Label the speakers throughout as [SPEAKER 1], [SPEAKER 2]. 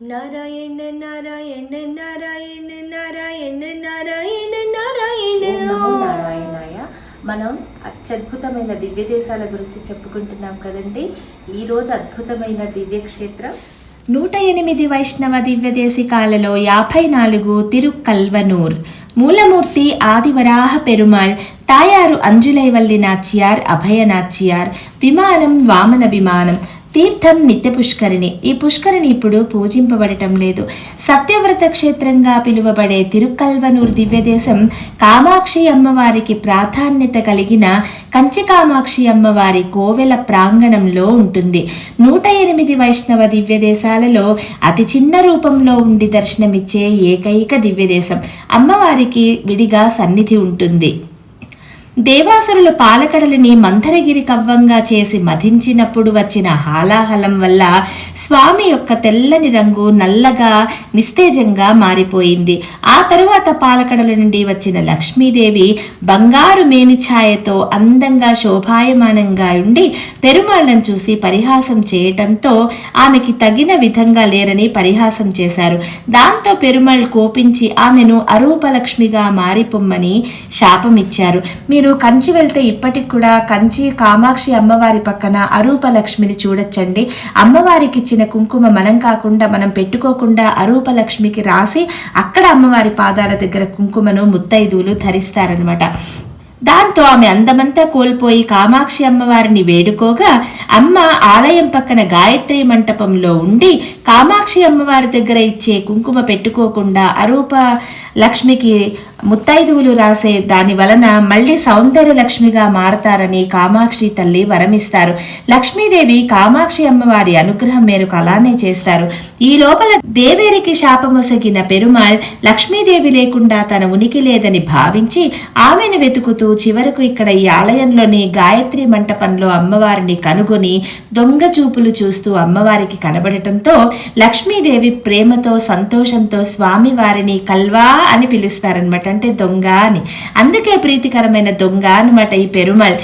[SPEAKER 1] నారాయణ నారాయణ నారాయణ నారాయణ నారాయణ నారాయణ.
[SPEAKER 2] మనం అత్యద్భుతమైన దివ్య దేశాల గురించి చెప్పుకుంటున్నాం కదండి. ఈరోజు అద్భుతమైన దివ్యక్షేత్రం.
[SPEAKER 3] నూట ఎనిమిది వైష్ణవ దివ్యదేశికాలలో యాభై నాలుగు తిరుక్కల్వనూర్ మూలమూర్తి ఆదివరాహ పెరుమాళ్ తాయారు అంజులైవల్లి నాచియార్ అభయ నాచియార్ విమానం వామన విమానం తీర్థం నిత్య పుష్కరిణి ఈ పుష్కరిణి ఇప్పుడు పూజింపబడటం లేదు. సత్యవ్రత క్షేత్రంగా పిలువబడే తిరుకల్వనూర్ దివ్యదేశం కామాక్షి అమ్మవారికి ప్రాధాన్యత కలిగిన కంచి కామాక్షి అమ్మవారి కోవెల ప్రాంగణంలో ఉంటుంది. నూట ఎనిమిది వైష్ణవ దివ్యదేశాలలో అతి చిన్న రూపంలో ఉండి దర్శనమిచ్చే ఏకైక దివ్యదేశం. అమ్మవారికి విడిగా సన్నిధి ఉంటుంది. దేవాసురులు పాలకడలిని మంథరగిరి కవ్వంగా చేసి మధించినప్పుడు వచ్చిన హాలాహలం వల్ల స్వామి యొక్క తెల్లని రంగు నల్లగా నిస్తేజంగా మారిపోయింది. ఆ తరువాత పాలకడల నుండి వచ్చిన లక్ష్మీదేవి బంగారు మేనిఛాయతో అందంగా శోభాయమానంగా ఉండి పెరుమాళ్ళను చూసి పరిహాసం చేయటంతో ఆమెకి తగిన విధంగా లేరని పరిహాసం చేశారు. దాంతో పెరుమాళ్ కోపించి ఆమెను అరూపలక్ష్మిగా మారిపోమ్మని శాపమిచ్చారు. మీరు కంచి వెళ్తే ఇప్పటికి కూడా కంచి కామాక్షి అమ్మవారి పక్కన అరూపలక్ష్మిని చూడొచ్చండి. అమ్మవారికి ఇచ్చిన కుంకుమ మనం కాకుండా మనం పెట్టుకోకుండా అరూపలక్ష్మికి రాసి అక్కడ అమ్మవారి పాదాల దగ్గర కుంకుమను ముత్తైదువులు ధరిస్తారనమాట దాంతో ఆమె అందమంతా కోల్పోయి కామాక్షి అమ్మవారిని వేడుకోగా అమ్మ ఆలయం పక్కన గాయత్రి మంటపంలో ఉండి కామాక్షి అమ్మవారి దగ్గర ఇచ్చే కుంకుమ పెట్టుకోకుండా అరూప లక్ష్మికి ముత్తైదువులు రాసే దాని వలన మళ్ళీ సౌందర్య లక్ష్మిగా మారతారని కామాక్షి తల్లి వరమిస్తారు. లక్ష్మీదేవి కామాక్షి అమ్మవారి అనుగ్రహం మేరకు అలానే చేస్తారు. ఈ లోపల దేవేరికి శాపమొసగిన పెరుమాళ్ లక్ష్మీదేవి లేకుండా తన ఉనికి లేదని భావించి ఆమెను వెతుకుతూ చివరకు ఇక్కడ ఈ ఆలయంలోని గాయత్రి మంటపంలో అమ్మవారిని కనుగొని దొంగ చూపులు చూస్తూ అమ్మవారికి కనబడటంతో లక్ష్మీదేవి ప్రేమతో సంతోషంతో స్వామి వారిని కల్వా అని పిలుస్తారనమాట అంటే దొంగ అని. అందుకే ప్రీతికరమైన దొంగ అనమాట ఈ పెరుమల్.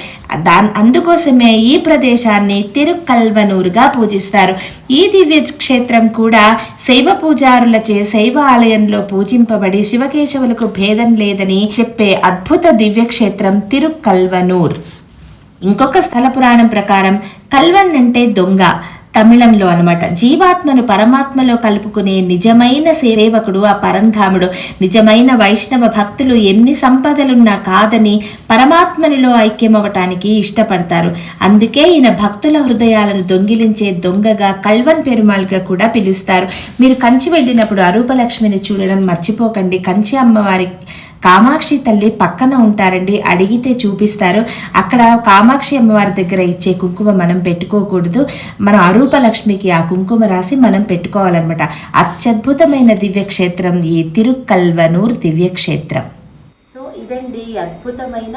[SPEAKER 3] దా అందుకోసమే ఈ ప్రదేశాన్ని తిరుకల్వనూరుగా పూజిస్తారు. ఈ దివ్య క్షేత్రం కూడా శైవ పూజారులచే శైవ ఆలయంలో పూజింపబడి శివకేశవులకు భేదం లేదని చెప్పే అద్భుత దివ్యక్షేత్రం క్షేత్రం తిరుకల్వనూర్ ఇంకొక స్థల పురాణం ప్రకారం కల్వన్ అంటే దొంగ. తమిళంలో అనమాట జీవాత్మను పరమాత్మలో కలుపుకునే నిజమైన సేవకుడు ఆ పరంధాముడు. నిజమైన వైష్ణవ భక్తులు ఎన్ని సంపదలున్నా కాదని పరమాత్మనిలో ఐక్యమవటానికి ఇష్టపడతారు. అందుకే ఈయన భక్తుల హృదయాలను దొంగిలించే దొంగగా కల్వన్ పెరుమాళ్గా కూడా పిలుస్తారు. మీరు కంచి వెళ్ళినప్పుడు అరూపలక్ష్మిని చూడడం మర్చిపోకండి. కంచి అమ్మవారి కామాక్షి తల్లి పక్కన ఉంటారండి. అడిగితే చూపిస్తారు. అక్కడ కామాక్షి అమ్మవారి దగ్గర ఇచ్చే కుంకుమ మనం పెట్టుకోకూడదు. మన అరూపలక్ష్మికి ఆ కుంకుమ రాసి మనం పెట్టుకోవాలన్నమాట. అత్యద్భుతమైన దివ్యక్షేత్రం ఈ తిరుక్కల్వనూర్ దివ్యక్షేత్రం.
[SPEAKER 2] సో ఇదండి అద్భుతమైన